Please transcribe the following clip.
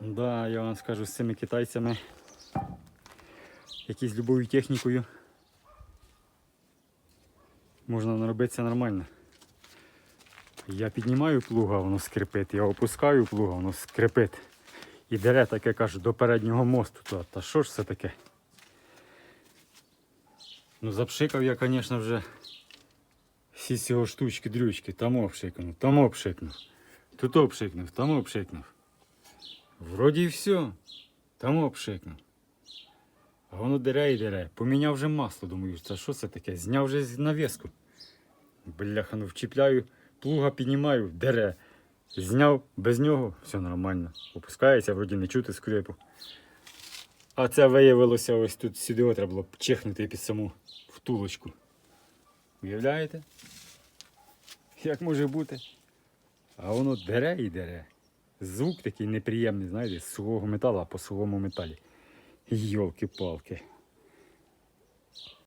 Да, я вам скажу з цими китайцями. Якісь любою технікою. Можна наробитися нормально. Я піднімаю плуга, воно скрипить, я опускаю плуга, воно скрипить. І дере таке кажу до переднього мосту. Та, та що ж це таке? Ну запшикав я, звісно, вже всі цього штучки дрючки. Там обшикнув, там обшикнув. Тут обшикнув, там обшикнув. Вроді і все. Там обшикнув. А воно дере і дере. Поміняв вже масло, думаю, це що це таке? Зняв вже навіску. Бляха, ну вчіпляю, плуга піднімаю, дере. Зняв без нього, все нормально. Опускається, вроді не чути скрипу. А це виявилося ось тут сюди треба було чихнути під саму втулочку. Уявляєте? Як може бути? А воно дере і дере. Звук такий неприємний, знаєте, з сухого металу, а по сухому металі. Йолки-палки.